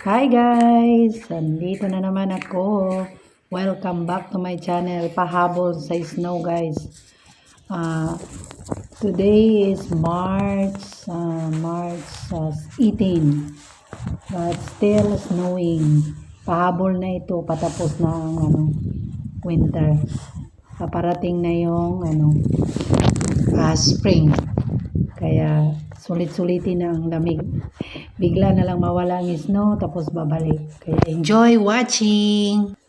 Hi guys! Andito na naman ako. Welcome back to my channel. Pahabol sa snow guys. Ah, today is March ah, March ah, 18. But still snowing. Pahabol na ito. Patapos na ang ano, winter. Paparating na yung ano, ah, spring. Kaya sulit-sulitin ang lamig. Bigla na lang mawala ang snow tapos babalik. Kaya enjoy watching!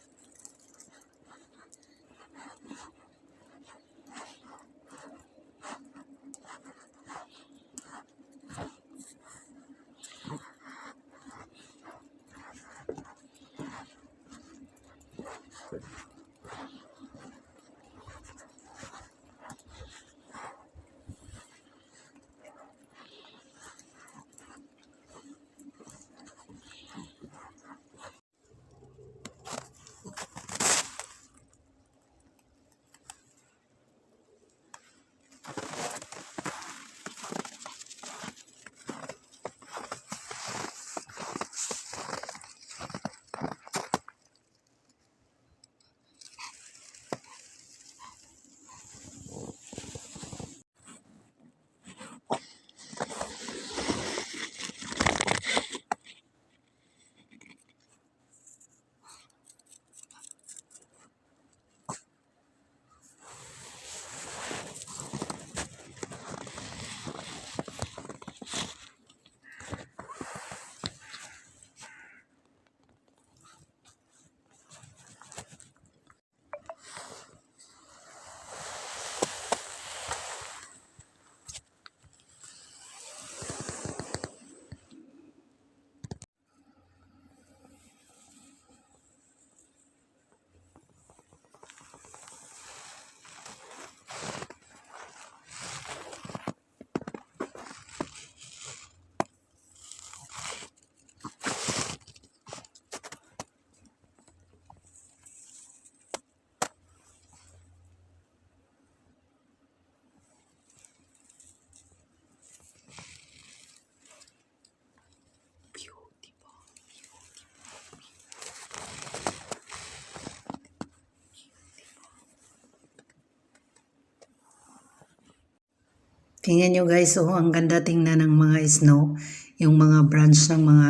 Tingnan nyo guys, oh, ang ganda tingnan ng mga snow. Yung mga branch ng mga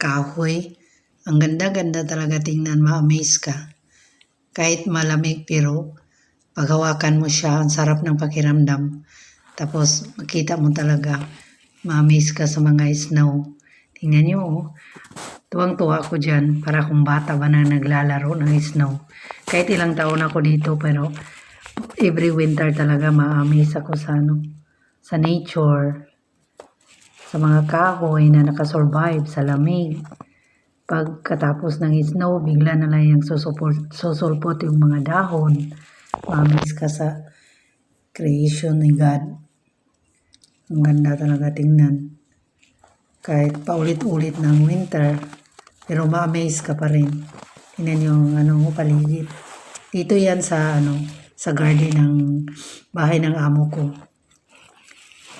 kahoy. Ang ganda-ganda talaga tingnan, ma-amaze ka. Kahit malamig pero paghawakan mo siya, ang sarap ng pakiramdam. Tapos makita mo talaga, ma-amaze ka sa mga snow. Tingnan nyo, oh. Tuwang-tuwa ako dyan, para kung bata ba na naglalaro ng snow. Kahit ilang taon ako dito, pero every winter talaga ma-amaze ako sa ano, sa nature, sa mga kahoy na nakasurvive sa lamig. Pagkatapos ng snow, bigla na lang yung susupot, susulpot yung mga dahon. Mamis ka sa creation ni God. Ang ganda talaga tingnan. Kahit paulit-ulit ng winter, pero ma-amaze ka pa rin. Tingnan yung ano paligid. Dito yan sa ano, sa garden ng bahay ng amo ko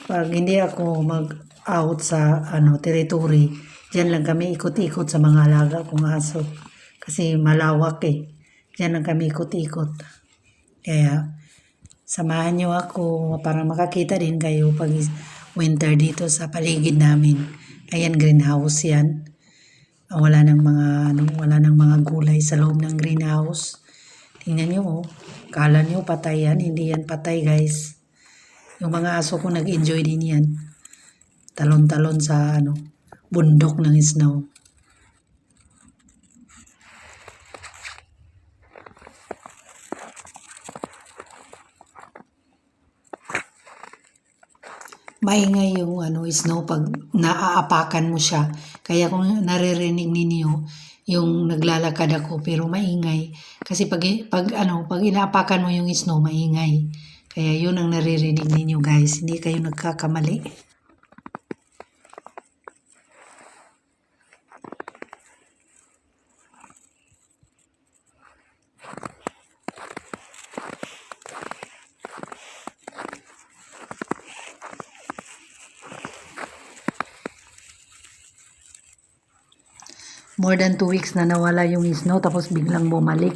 pag hindi ako mag-out sa ano territory, diyan lang kami ikot-ikot sa mga alaga kong aso. Kasi malawak eh. Diyan lang kami ikot-ikot. Kaya samahan niyo ako para makakita din kayo pag winter dito sa paligid namin. Ayan greenhouse yan. Wala nang mga ano, wala nang mga gulay sa loob ng greenhouse. Tingnan niyo oh. Kala niyo patay yan, hindi yan patay guys. Yung mga aso ko nag-enjoy din yan. Talon-talon sa ano, bundok ng snow. Maingay yung ano, snow pag naaapakan mo siya. Kaya kung naririnig ninyo, yung naglalakad ako pero maingay. Kasi pag, pag, ano, pag inaapakan mo yung snow, maingay. Kaya yun ang naririnig ninyo guys. Hindi kayo nagkakamali. more than 2 weeks na nawala yung snow tapos biglang bumalik.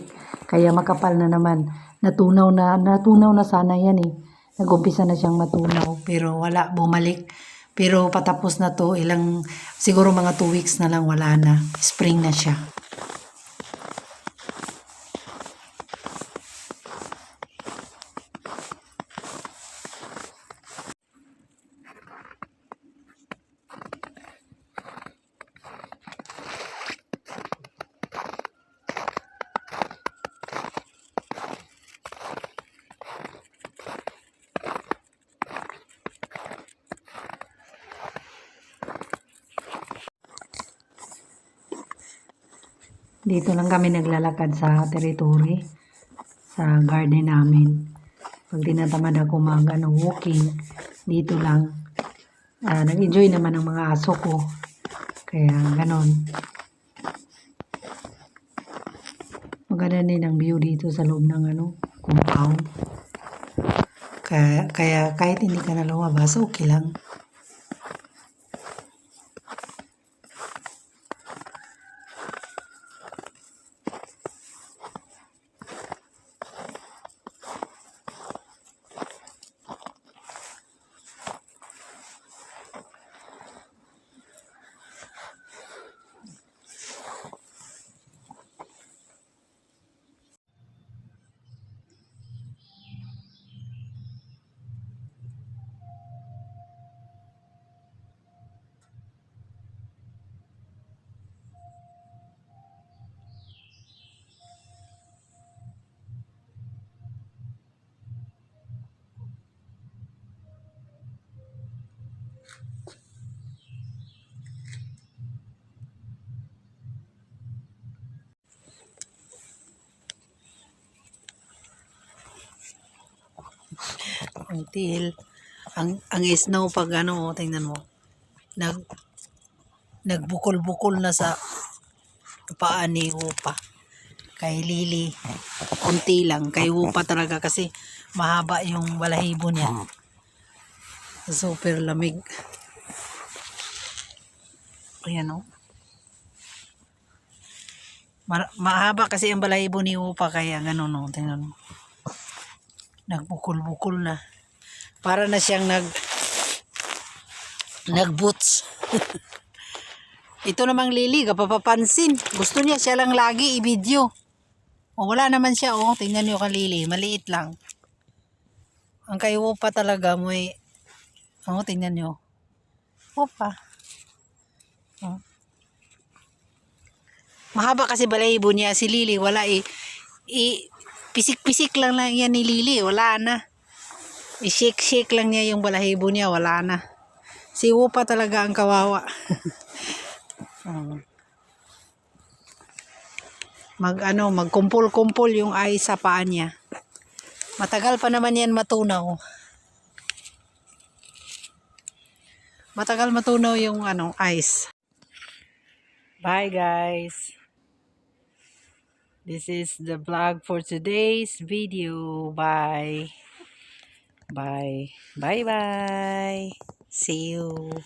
Kaya makapal na naman. Natunaw na, natunaw na sana yan eh. Nag-umpisa na siyang matunaw pero wala, bumalik. Pero patapos na to, ilang, siguro mga 2 weeks na lang wala na. Spring na siya. Dito lang kami naglalakad sa territory, sa garden namin. Pag tinatamad ako mag ano, walking, dito lang. Ah, nag-enjoy naman ang mga aso ko. Kaya ganon. Maganda din ang view dito sa loob ng ano, compound. Kaya, kaya kahit hindi ka na lumabas, okay lang. Until ang ang snow pag ano tingnan mo nag nagbukol-bukol na sa paa ni Wupa. Kay Lily unti lang. Kay Wupa talaga kasi mahaba yung balahibo niya. Super lamig. Ayan o Ma- mahaba kasi ang balahibo ni Wupa kaya ganun o tingnan mo. Nagbukol-bukol na para na siyang nag nagboots. Ito namang lili, kapapapansin. Gusto niya siya lang lagi i-video. O wala naman siya, oh. Tingnan niyo ka lili, maliit lang. Ang kay Wopa talaga mo eh. Oh, tingnan niyo. Wopa. Oh. Mahaba kasi balahibo niya si Lili, wala eh. I, pisik-pisik lang lang yan ni Lili, wala na. I-shake-shake lang niya yung balahibo niya, wala na. Si Wupa talaga ang kawawa. Mag ano, magkumpul-kumpul yung ice sa paa niya. Matagal pa naman yan matunaw. Matagal matunaw yung ano, ice. Bye guys. This is the vlog for today's video. Bye. Bye. Bye bye. See you.